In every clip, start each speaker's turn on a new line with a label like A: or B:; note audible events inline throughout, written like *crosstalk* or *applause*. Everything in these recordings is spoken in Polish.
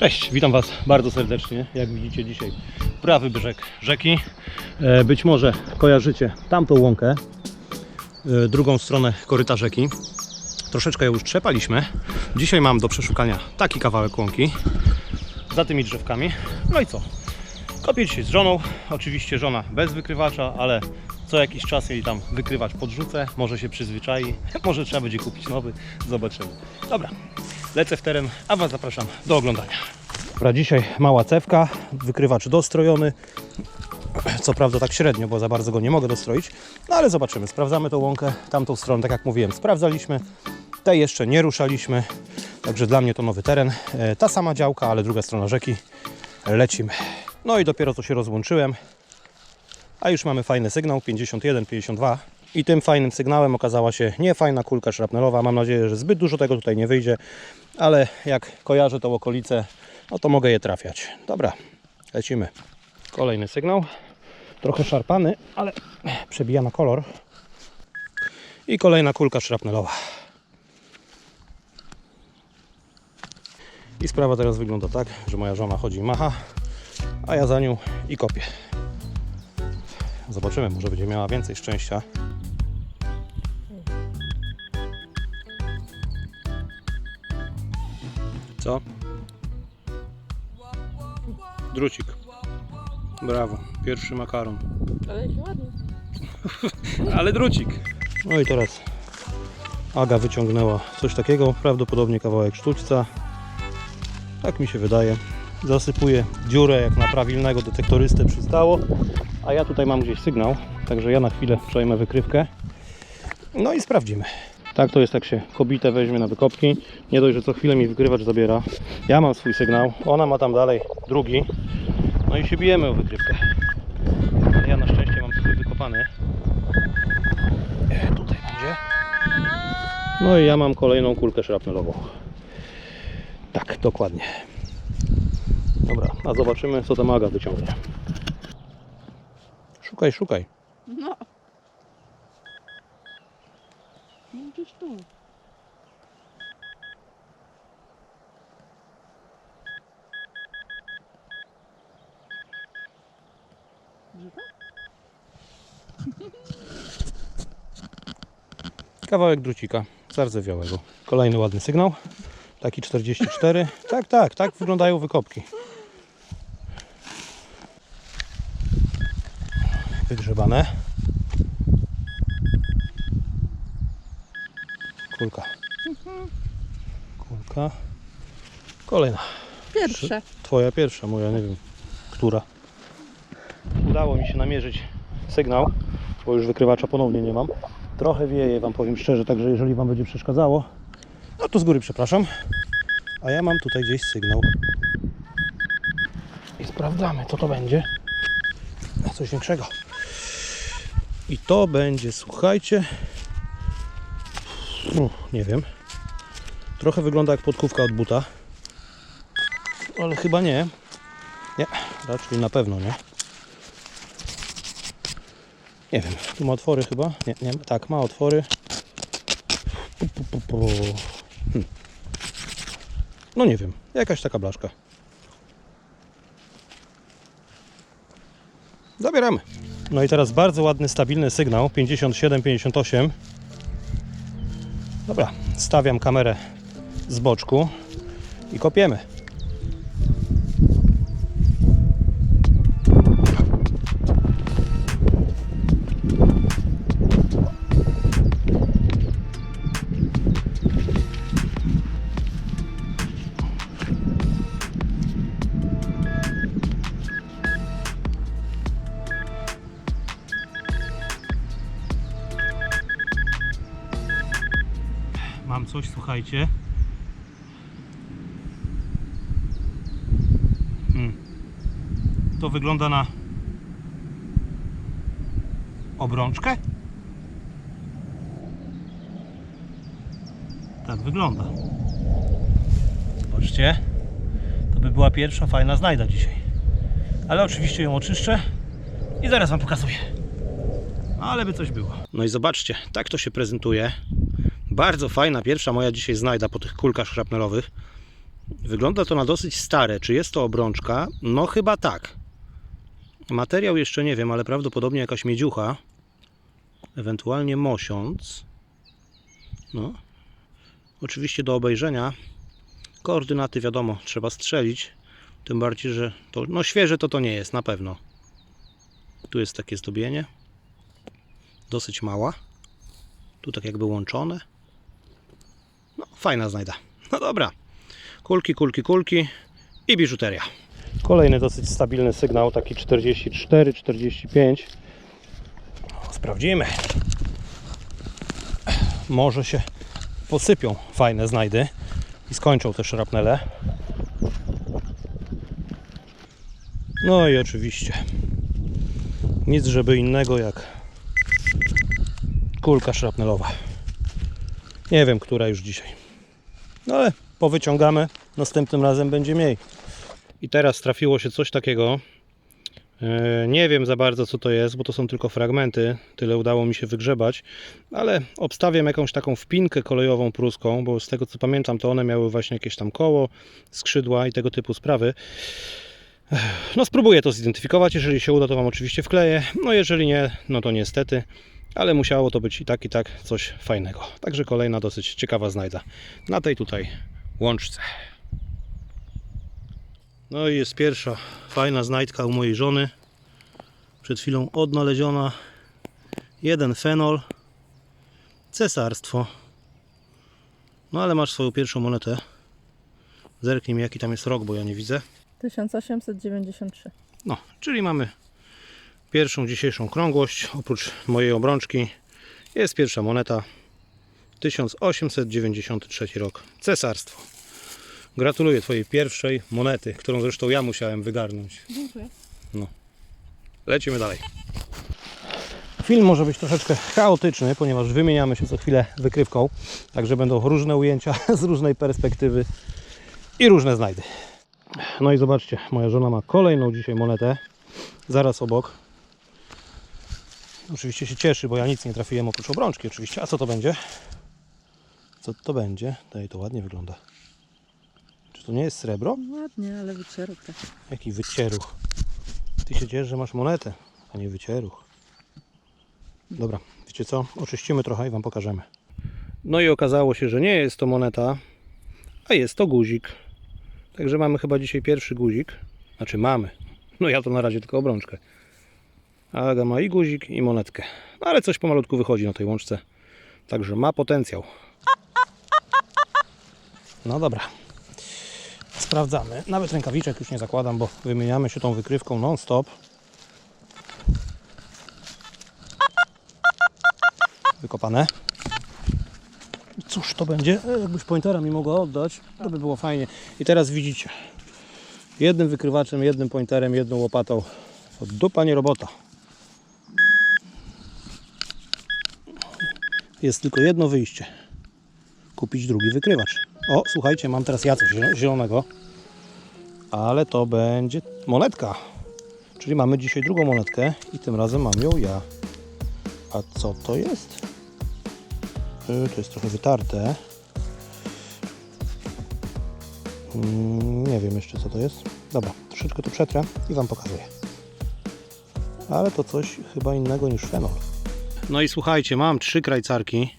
A: Cześć, witam Was bardzo serdecznie. Jak widzicie dzisiaj prawy brzeg rzeki. E, Być może kojarzycie tamtą łąkę, e, drugą stronę koryta rzeki. Troszeczkę ją już trzepaliśmy. Dzisiaj mam do przeszukania taki kawałek łąki za tymi drzewkami. No i co? Kopię dzisiaj z żoną. Oczywiście żona bez wykrywacza, ale co jakiś czas jej tam wykrywacz podrzucę. Może się przyzwyczai, *laughs* może trzeba będzie kupić nowy. Zobaczymy. Dobra, lecę w teren, a Was zapraszam do oglądania. Dobra, dzisiaj mała cewka, wykrywacz dostrojony. Co prawda tak średnio, bo za bardzo go nie mogę dostroić, no ale zobaczymy. Sprawdzamy tą łąkę, tamtą stronę, tak jak mówiłem, sprawdzaliśmy. Tej jeszcze nie ruszaliśmy, także dla mnie to nowy teren. E, Ta sama działka, ale druga strona rzeki. Lecimy. No i dopiero co się rozłączyłem, a już mamy fajny sygnał 51, 52. I tym fajnym sygnałem okazała się nie fajna kulka szrapnelowa. Mam nadzieję, że zbyt dużo tego tutaj nie wyjdzie, ale jak kojarzę tą okolicę, no to mogę je trafiać. Dobra, lecimy. Kolejny sygnał. Trochę szarpany, ale przebija na kolor. I kolejna kulka szrapnelowa. I sprawa teraz wygląda tak, że moja żona chodzi i macha, a ja za nią i kopię. Zobaczymy, może będzie miała więcej szczęścia. Co? Drucik. Brawo. Pierwszy makaron.
B: Ale jest ładny. *laughs*
A: Ale drucik. No i teraz Aga wyciągnęła coś takiego, prawdopodobnie kawałek sztućca. Tak mi się wydaje. Zasypuję dziurę jak na prawilnego detektorystę przystało. A ja tutaj mam gdzieś sygnał, także ja na chwilę przejmę wykrywkę. No i sprawdzimy. Tak to jest, jak się kobitę weźmie na wykopki. Nie dość, że co chwilę mi wykrywacz zabiera. Ja mam swój sygnał, ona ma tam dalej drugi. No i się bijemy o wykrywkę. Ale ja na szczęście mam swój wykopany. E, tutaj będzie. No i ja mam kolejną kulkę szrapnelową. Tak, dokładnie. Dobra, a zobaczymy co ta maga wyciągnie. Szukaj, szukaj.
B: No. No gdzieś tu. Żywa? *laughs*
A: Kawałek drucika zardzewiałego. Kolejny ładny sygnał. Taki 44. *laughs* Tak, tak, tak wyglądają wykopki. Wygrzebane. Kulka. Kulka. Kolejna.
B: Pierwsze.
A: Twoja pierwsza, moja nie wiem, która. Udało mi się namierzyć sygnał, bo już wykrywacza ponownie nie mam. Trochę wieje, Wam powiem szczerze, także jeżeli Wam będzie przeszkadzało, no to z góry przepraszam. A ja mam tutaj gdzieś sygnał. I sprawdzamy, co to będzie. Coś większego. I to będzie, słuchajcie, Uff, nie wiem. Trochę wygląda jak podkówka od buta. Ale chyba nie. Nie, raczej na pewno nie. Nie wiem, tu ma otwory chyba? Nie, nie, tak, ma otwory. Hm. No nie wiem, jakaś taka blaszka. Zabieramy. No i teraz bardzo ładny, stabilny sygnał 57-58. Dobra, stawiam kamerę z boczku i kopiemy. Coś, słuchajcie. Hmm. To wygląda na obrączkę? Tak wygląda. Zobaczcie. To by była pierwsza fajna znajda dzisiaj. Ale oczywiście ją oczyszczę i zaraz Wam pokazuję. Ale by coś było. No i zobaczcie, tak to się prezentuje. Bardzo fajna pierwsza moja dzisiaj znajda po tych kulkach szrapnelowych. Wygląda to na dosyć stare. Czy jest to obrączka? No chyba tak. Materiał jeszcze nie wiem, ale prawdopodobnie jakaś miedziucha. Ewentualnie mosiąc. No. Oczywiście do obejrzenia. Koordynaty wiadomo, trzeba strzelić. Tym bardziej, że to, no świeże to to nie jest, na pewno. Tu jest takie zdobienie. Dosyć mała. Tu tak jakby łączone. No, fajna znajda. No dobra. Kulki, kulki, kulki i biżuteria. Kolejny dosyć stabilny sygnał, taki 44, 45. Sprawdzimy. Może się posypią fajne znajdy i skończą te szrapnele. No i oczywiście nic żeby innego jak kulka szrapnelowa. Nie wiem, która już dzisiaj. No ale powyciągamy, następnym razem będzie mniej. I teraz trafiło się coś takiego. E, Nie wiem za bardzo co to jest, bo to są tylko fragmenty. Tyle udało mi się wygrzebać, ale obstawiam jakąś taką wpinkę kolejową pruską, bo z tego co pamiętam, to one miały właśnie jakieś tam koło, skrzydła i tego typu sprawy. No spróbuję to zidentyfikować, jeżeli się uda, to Wam oczywiście wkleję. No jeżeli nie, no to niestety, ale musiało to być i tak i tak coś fajnego. Także kolejna dosyć ciekawa znajda na tej tutaj łączce. No i jest pierwsza fajna znajdka u mojej żony. Przed chwilą odnaleziona. Jeden fenol. Cesarstwo. No ale masz swoją pierwszą monetę. Zerknij mi jaki tam jest rok, bo ja nie widzę.
B: 1893.
A: No, czyli mamy pierwszą dzisiejszą krągłość. Oprócz mojej obrączki jest pierwsza moneta. 1893 rok. Cesarstwo. Gratuluję Twojej pierwszej monety, którą zresztą ja musiałem wygarnąć.
B: Dziękuję.
A: Lecimy dalej. Film może być troszeczkę chaotyczny, ponieważ wymieniamy się co chwilę wykrywką, także będą różne ujęcia *laughs* z różnej perspektywy i różne znajdy. No i zobaczcie, moja żona ma kolejną dzisiaj monetę, zaraz obok. Oczywiście się cieszy, bo ja nic nie trafiłem oprócz obrączki oczywiście. A co to będzie? Co to będzie? Daj, to ładnie wygląda. Czy to nie jest srebro?
B: Ładnie, ale wycieruk tak.
A: Jaki wycieruch. Ty się ciesz, że masz monetę, a nie wycieruch. Dobra, wiecie co? Oczyścimy trochę i Wam pokażemy. No i okazało się, że nie jest to moneta, a jest to guzik. Także mamy chyba dzisiaj pierwszy guzik. Znaczy mamy. No ja to na razie tylko obrączkę. Aga ma i guzik, i monetkę. No ale coś pomalutku wychodzi na tej łączce. Także ma potencjał. No dobra. Sprawdzamy. Nawet rękawiczek już nie zakładam, bo wymieniamy się tą wykrywką non-stop. Wykopane. Cóż to będzie? E, Jakbyś pointera mi mogła oddać, to by było fajnie. I teraz widzicie. Jednym wykrywaczem, jednym pointerem, jedną łopatą. Dupa nie robota. Jest tylko jedno wyjście. Kupić drugi wykrywacz. O, słuchajcie, mam teraz ja coś zielo- zielonego. Ale to będzie monetka. Czyli mamy dzisiaj drugą monetkę i tym razem mam ją ja. A co to jest? Y, To jest trochę wytarte. Mm, Nie wiem jeszcze co to jest. Dobra, troszeczkę to przetrę i Wam pokazuję. Ale to coś chyba innego niż fenol. No i słuchajcie, mam trzy krajcarki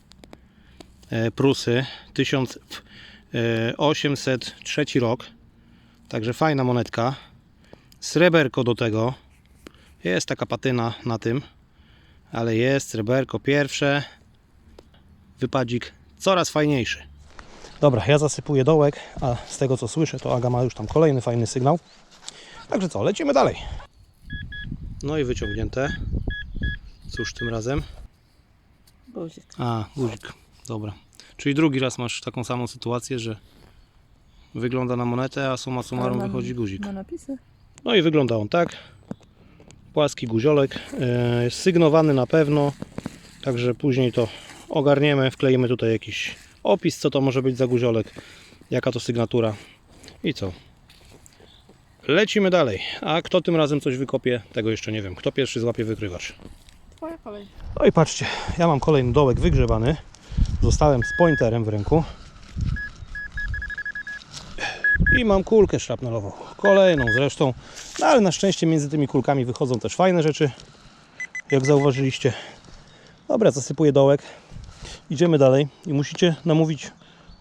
A: e, Prusy 1803 rok. Także fajna monetka. Sreberko do tego. Jest taka patyna na tym. Ale jest sreberko pierwsze. Wypadzik coraz fajniejszy. Dobra, ja zasypuję dołek, a z tego co słyszę, to Aga ma już tam kolejny fajny sygnał. Także co, lecimy dalej. No i wyciągnięte. Cóż tym razem?
B: Guzik.
A: A, guzik. Dobra. Czyli drugi raz masz taką samą sytuację, że wygląda na monetę, a summa summarum
B: ma-
A: wychodzi guzik.
B: Ma napisy?
A: No i wygląda on tak. Płaski guziolek. e, sygnowany na pewno. Także później to ogarniemy. Wkleimy tutaj jakiś opis, co to może być za guziolek. Jaka to sygnatura. I co? Lecimy dalej. A kto tym razem coś wykopie, tego jeszcze nie wiem. Kto pierwszy złapie wykrywacz.
B: Twoja kolej.
A: No i patrzcie, ja mam kolejny dołek wygrzebany. Zostałem z pointerem w ręku. I mam kulkę szrapnelową. Kolejną zresztą. No ale na szczęście między tymi kulkami wychodzą też fajne rzeczy. Jak zauważyliście. Dobra, zasypuję dołek. Idziemy dalej i musicie namówić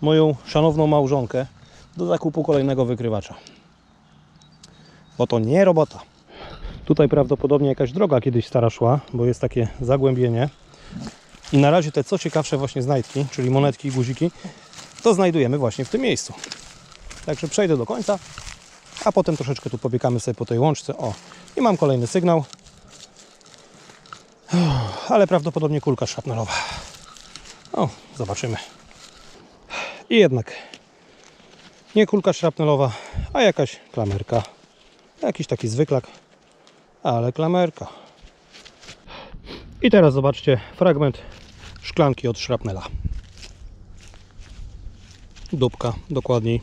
A: moją szanowną małżonkę do zakupu kolejnego wykrywacza. Bo to nie robota. Tutaj prawdopodobnie jakaś droga kiedyś stara szła, bo jest takie zagłębienie. I na razie te co ciekawsze właśnie znajdki, czyli monetki i guziki, to znajdujemy właśnie w tym miejscu. Także przejdę do końca, a potem troszeczkę tu pobiegamy sobie po tej łączce. O, i mam kolejny sygnał. Ale prawdopodobnie kulka szrapnelowa. O, zobaczymy. I jednak nie kulka szrapnelowa, a jakaś klamerka. Jakiś taki zwyklak, ale klamerka. I teraz zobaczcie fragment szklanki od szrapnela. Dupka, dokładniej.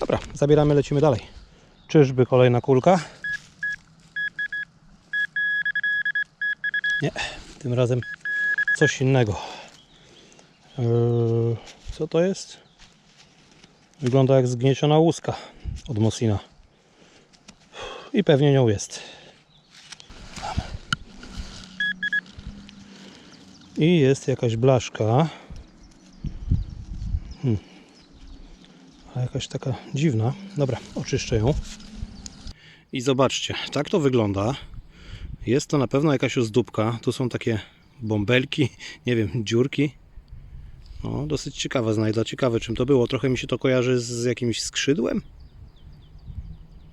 A: Dobra, zabieramy, lecimy dalej. Czyżby kolejna kulka? Nie, tym razem coś innego. Eee, co to jest? Wygląda jak zgnieciona łuska od Mosina. I pewnie nią jest. I jest jakaś blaszka. Hmm. A jakaś taka dziwna. Dobra, oczyszczę ją. I zobaczcie, tak to wygląda. Jest to na pewno jakaś ozdóbka. Tu są takie bąbelki, *laughs* nie wiem, dziurki. No, dosyć ciekawa znajda. Ciekawe czym to było. Trochę mi się to kojarzy z jakimś skrzydłem.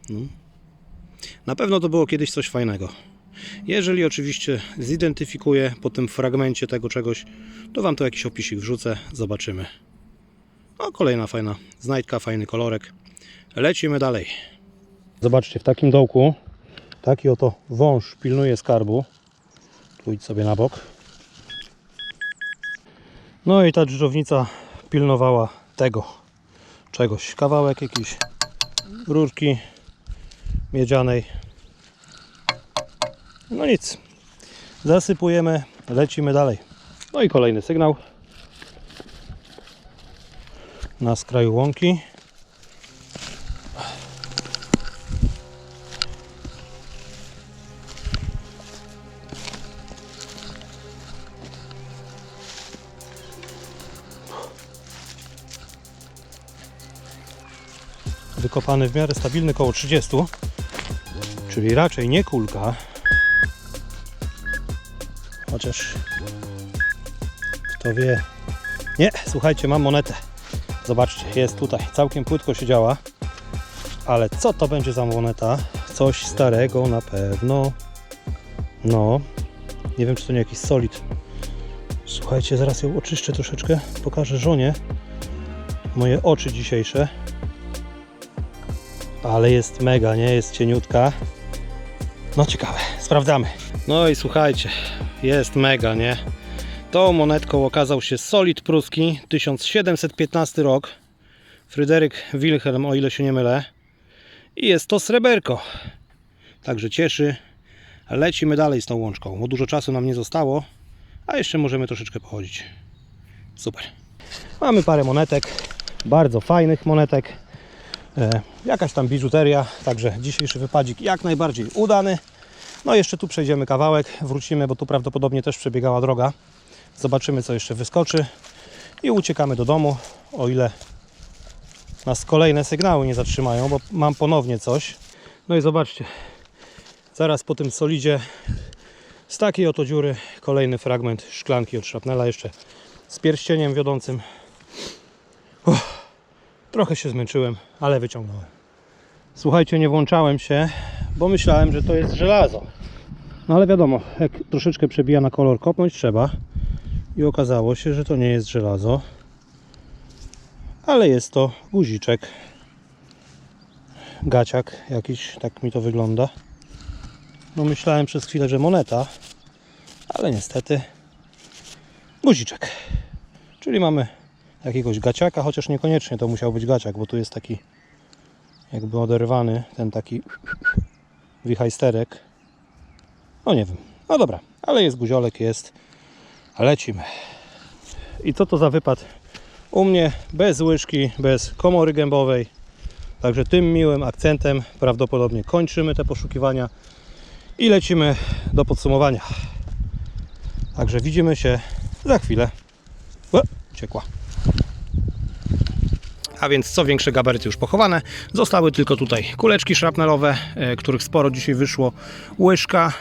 A: No. Na pewno to było kiedyś coś fajnego. Jeżeli oczywiście zidentyfikuję po tym fragmencie tego czegoś, to Wam tu jakiś opisik wrzucę, zobaczymy. O, kolejna fajna znajdka, fajny kolorek. Lecimy dalej. Zobaczcie, w takim dołku taki oto wąż pilnuje skarbu. Tu idź sobie na bok. No i ta dżdżownica pilnowała tego czegoś. Kawałek jakiejś rurki miedzianej. No nic. Zasypujemy, lecimy dalej. No i kolejny sygnał. Na skraju łąki. Wykopany w miarę stabilny koło 30, czyli raczej nie kulka, Chociaż kto wie. Nie, słuchajcie, mam monetę. Zobaczcie, jest tutaj. Całkiem płytko się działa. Ale co to będzie za moneta? Coś starego na pewno. No, nie wiem, czy to nie jakiś solid. Słuchajcie, zaraz ją oczyszczę troszeczkę. Pokażę żonie moje oczy dzisiejsze. Ale jest mega, nie? Jest cieniutka. No ciekawe, sprawdzamy. No i słuchajcie, jest mega, nie? Tą monetką okazał się Solid pruski, 1715 rok. Fryderyk Wilhelm, o ile się nie mylę. I jest to sreberko. Także cieszy. Lecimy dalej z tą łączką, bo dużo czasu nam nie zostało, a jeszcze możemy troszeczkę pochodzić. Super. Mamy parę monetek, bardzo fajnych monetek. E, jakaś tam biżuteria, także dzisiejszy wypadzik jak najbardziej udany. No jeszcze tu przejdziemy kawałek, wrócimy, bo tu prawdopodobnie też przebiegała droga. Zobaczymy co jeszcze wyskoczy i uciekamy do domu, o ile nas kolejne sygnały nie zatrzymają, bo mam ponownie coś. No i zobaczcie, zaraz po tym solidzie z takiej oto dziury kolejny fragment szklanki od szrapnela, jeszcze z pierścieniem wiodącym. Uff, trochę się zmęczyłem, ale wyciągnąłem. Słuchajcie, nie włączałem się, bo myślałem, że to jest żelazo. No ale wiadomo, jak troszeczkę przebija na kolor, kopnąć trzeba. I okazało się, że to nie jest żelazo, ale jest to guziczek. Gaciak jakiś, tak mi to wygląda. No myślałem przez chwilę, że moneta, ale niestety guziczek. Czyli mamy jakiegoś gaciaka, chociaż niekoniecznie to musiał być gaciak, bo tu jest taki jakby oderwany, ten taki wichajsterek. No nie wiem. No dobra, ale jest guziolek, jest. Lecimy. I co to za wypad? U mnie bez łyżki, bez komory gębowej. Także tym miłym akcentem prawdopodobnie kończymy te poszukiwania i lecimy do podsumowania. Także widzimy się za chwilę. O, ciekła. A więc co większe gabaryty już pochowane. Zostały tylko tutaj kuleczki szrapnelowe, e, których sporo dzisiaj wyszło. Łyżka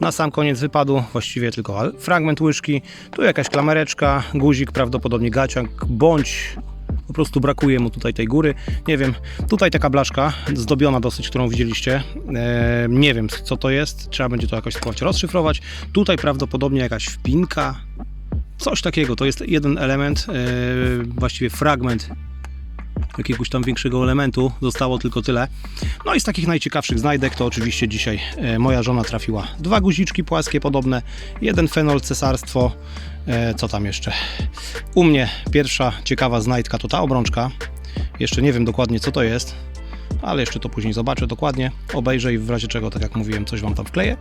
A: na sam koniec wypadł, właściwie tylko fragment łyżki. Tu jakaś klamereczka, guzik, prawdopodobnie gaciak, bądź po prostu brakuje mu tutaj tej góry. Nie wiem, tutaj taka blaszka zdobiona dosyć, którą widzieliście. E, nie wiem co to jest, trzeba będzie to jakoś spróbować rozszyfrować. Tutaj prawdopodobnie jakaś wpinka, coś takiego. To jest jeden element, e, właściwie fragment jakiegoś tam większego elementu. Zostało tylko tyle. No i z takich najciekawszych znajdek to oczywiście dzisiaj e, moja żona trafiła dwa guziczki płaskie podobne, jeden fenol cesarstwo, e, co tam jeszcze? U mnie pierwsza ciekawa znajdka to ta obrączka. Jeszcze nie wiem dokładnie co to jest, ale jeszcze to później zobaczę dokładnie, obejrzę i w razie czego, tak jak mówiłem, coś Wam tam wkleję.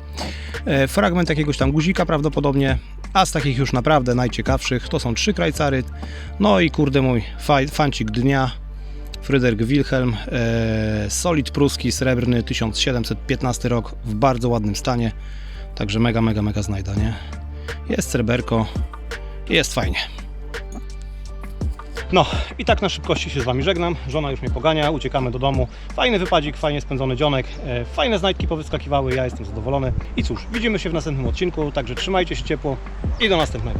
A: E, Fragment jakiegoś tam guzika prawdopodobnie, a z takich już naprawdę najciekawszych to są trzy krajcary, no i kurde mój fancik dnia, Fryderyk Wilhelm, e, solid pruski, srebrny, 1715 rok, w bardzo ładnym stanie, także mega, mega, mega znajda, nie? Jest sreberko, jest fajnie. No i tak na szybkości się z Wami żegnam. Żona już mnie pogania, uciekamy do domu. Fajny wypadzik, fajnie spędzony dzionek, e, fajne znajdki powyskakiwały, ja jestem zadowolony. I cóż, widzimy się w następnym odcinku, także trzymajcie się ciepło i do następnego.